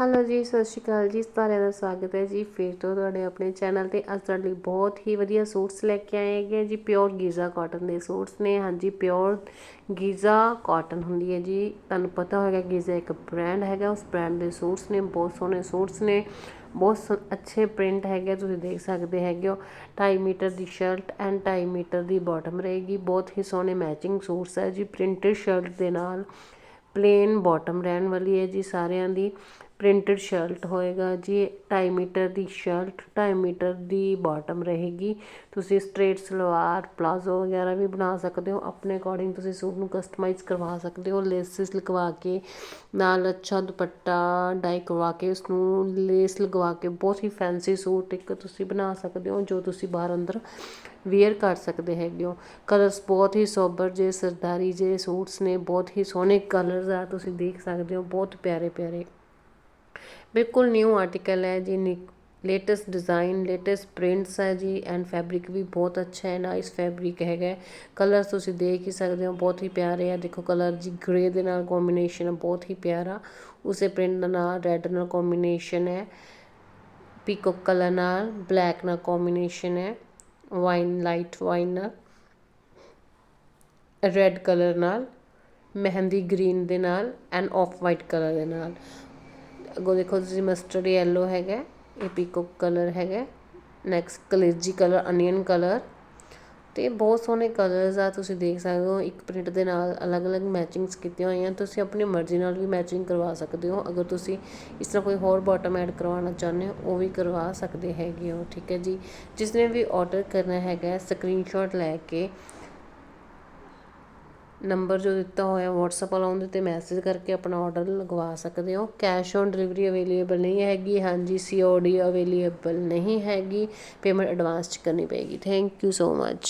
Hello ਜੀ, ਸਤਿ ਸ਼੍ਰੀ ਅਕਾਲ ਜੀ, ਸਾਰਿਆਂ ਦਾ ਸਵਾਗਤ ਹੈ ਜੀ। ਫਿਰ ਤੋਂ ਤੁਹਾਡੇ ਆਪਣੇ ਚੈਨਲ ਤੇ ਅੱਜ ਤੁਹਾਡੇ ਲਈ ਬਹੁਤ ਹੀ ਵਧੀਆ ਸੂਟਸ ਲੈ ਕੇ ਆਏ ਹੈਗੇ ਜੀ। ਪਿਓਰ ਗੀਜ਼ਾ ਕਾਟਨ ਦੇ ਸੂਟਸ ਨੇ। ਹਾਂਜੀ ਪਿਓਰ ਗੀਜ਼ਾ ਕਾਟਨ ਹੁੰਦੀ ਹੈ ਜੀ। ਤੁਹਾਨੂੰ ਪਤਾ ਹੋਵੇਗਾ ਗੀਜ਼ਾ ਇੱਕ ਬ੍ਰਾਂਡ ਹੈਗਾ, ਉਸ ਬ੍ਰਾਂਡ ਦੇ ਸੂਟਸ ਨੇ, ਬਹੁਤ ਸੋਹਣੇ ਸੂਟਸ ਨੇ। ਬਹੁਤ ਸੋ- ਅੱਛੇ ਪ੍ਰਿੰਟ ਹੈਗੇ ਤੁਸੀਂ ਦੇਖ ਸਕਦੇ ਹੈਗੇ ਹੋ। 2.5 ਮੀਟਰ ਦੀ ਸ਼ਰਟ ਐਂਡ 2.5 ਮੀਟਰ ਦੀ ਬਾਟਮ ਰਹੇਗੀ। ਬਹੁਤ ਹੀ ਸੋਹਣੇ ਮੈਚਿੰਗ ਸੂਟਸ ਹੈ ਜੀ। ਪ੍ਰਿੰਟਡ ਸ਼ਰਟ ਦੇ ਨਾਲ ਪਲੇਨ ਬਾਟਮ ਰਹਿਣ ਵਾਲੀ ਹੈ ਜੀ ਸਾਰਿਆਂ ਦੀ। ਪ੍ਰਿੰਟਡ ਸ਼ਰਟ ਹੋਏਗਾ ਜੀ, ਢਾਈ ਮੀਟਰ ਦੀ ਸ਼ਰਟ, ਢਾਈ ਮੀਟਰ ਦੀ ਬਾਟਮ ਰਹੇਗੀ। ਤੁਸੀਂ ਸਟਰੇਟ ਸਲਵਾਰ, ਪਲਾਜ਼ੋ ਵਗੈਰਾ ਵੀ ਬਣਾ ਸਕਦੇ ਹੋ। ਆਪਣੇ ਅਕੋਰਡਿੰਗ ਤੁਸੀਂ ਸੂਟ ਨੂੰ ਕਸਟਮਾਈਜ਼ ਕਰਵਾ ਸਕਦੇ ਹੋ। ਲੇਸਿਸ ਲਗਵਾ ਕੇ, ਨਾਲ ਅੱਛਾ ਦੁਪੱਟਾ ਡਾਈ ਕਰਵਾ ਕੇ ਉਸ ਨੂੰ ਲੇਸ ਲਗਵਾ ਕੇ ਬਹੁਤ ਹੀ ਫੈਂਸੀ ਸੂਟ ਇੱਕ ਤੁਸੀਂ ਬਣਾ ਸਕਦੇ ਹੋ, ਜੋ ਤੁਸੀਂ ਬਾਹਰ ਅੰਦਰ ਵੇਅਰ ਕਰ ਸਕਦੇ ਹੈਗੇ ਹੋ। ਕਲਰਸ ਬਹੁਤ ਹੀ ਸੋਬਰ ਜੇ, ਸਰਦਾਰੀ ਜੇ, ਸੂਟਸ ਨੇ ਬਹੁਤ ਹੀ ਸੋਹਣੇ ਕਲਰਸ ਆ, ਤੁਸੀਂ ਦੇਖ ਸਕਦੇ ਹੋ। ਬਹੁਤ ਪਿਆਰੇ ਪਿਆਰੇ ਬਿਲਕੁਲ ਨਿਊ ਆਰਟੀਕਲ ਹੈ ਜੀ ਲੇਟੈਸਟ ਡਿਜ਼ਾਈਨ ਲੇਟੈਸਟ ਪ੍ਰਿੰਟਸ ਹੈ ਜੀ ਐਂਡ ਫੈਬਰਿਕ ਵੀ ਬਹੁਤ ਅੱਛਾ ਹੈ ਨਾਈਸ ਫੈਬਰਿਕ ਹੈਗਾ ਕਲਰਸ ਤੁਸੀਂ ਦੇਖ ਹੀ ਸਕਦੇ ਹੋ, ਬਹੁਤ ਹੀ ਪਿਆਰੇ ਆ। ਦੇਖੋ ਕਲਰ ਜੀ ਗ੍ਰੇ ਦੇ ਨਾਲ ਕੰਬੀਨੇਸ਼ਨ ਬਹੁਤ ਹੀ ਪਿਆਰਾ। ਉਸੇ ਪ੍ਰਿੰਟ ਦਾ ਨਾਲ ਰੈੱਡ ਨਾਲ ਕੰਬੀਨੇਸ਼ਨ ਹੈ ਪੀਕੋ ਕਲਰ ਨਾਲ ਬਲੈਕ ਨਾਲ ਕੰਬੀਨੇਸ਼ਨ ਹੈ ਵਾਈਨ ਲਾਈਟ ਵਾਈਨ ਨਾਲ ਰੈੱਡ ਕਲਰ ਨਾਲ, ਮਹਿੰਦੀ ਗ੍ਰੀਨ ਦੇ ਨਾਲ ਐਂਡ ਆਫ ਵਾਈਟ ਕਲਰ ਦੇ ਨਾਲ। ਅੱਗੋਂ ਦੇਖੋ ਤੁਸੀਂ ਮਸਟਰਡ ਯੈਲੋ ਹੈਗਾ, ਇਹ ਪੀਕੋ ਕਲਰ ਹੈਗਾ ਨੈਕਸਟ ਕਲੇਜੀ ਕਲਰ ਅਨੀਅਨ ਕਲਰ ਤੇ ਬਹੁਤ ਸੋਹਣੇ ਕਲਰਸ ਆ, ਤੁਸੀਂ ਦੇਖ ਸਕਦੇ ਹੋ, ਇੱਕ ਪ੍ਰਿੰਟ ਦੇ ਨਾਲ ਅਲੱਗ-ਅਲੱਗ ਮੈਚਿੰਗਸ ਕੀਤੀਆਂ ਹੋਈਆਂ, ਤੁਸੀਂ ਆਪਣੀ ਮਰਜ਼ੀ ਨਾਲ ਵੀ ਮੈਚਿੰਗ ਕਰਵਾ ਸਕਦੇ ਹੋ, ਅਗਰ ਤੁਸੀਂ ਇਸ ਤਰ੍ਹਾਂ ਕੋਈ ਹੋਰ ਬਾਟਮ ਐਡ ਕਰਵਾਉਣਾ ਚਾਹੁੰਦੇ ਹੋ, ਉਹ ਵੀ ਕਰਵਾ ਸਕਦੇ ਹੈਗੇ ਹੋ, ਠੀਕ ਹੈ ਜੀ। ਜਿਸ ਨੇ ਵੀ ਆਰਡਰ ਕਰਨਾ ਹੈਗਾ ਸਕਰੀਨਸ਼ਾਟ ਲੈ ਕੇ ਨੰਬਰ ਜੋ ਦਿੱਤਾ ਹੋਇਆ ਵਟਸਐਪ ਵਾਲਾ, ਉਹਦੇ ਤੇ ਮੈਸੇਜ ਕਰਕੇ ਆਪਣਾ ਔਡਰ ਲਗਵਾ ਸਕਦੇ ਹੋ। ਕੈਸ਼ ਔਨ ਡਿਲੀਵਰੀ ਅਵੇਲੇਬਲ ਨਹੀਂ ਹੈਗੀ। ਹਾਂਜੀ ਸੀ ਓ ਡੀ ਅਵੇਲੇਬਲ ਨਹੀਂ ਹੈਗੀ। ਪੇਮੈਂਟ ਐਡਵਾਂਸ ਚ ਕਰਨੀ ਪਏਗੀ। Thank you so much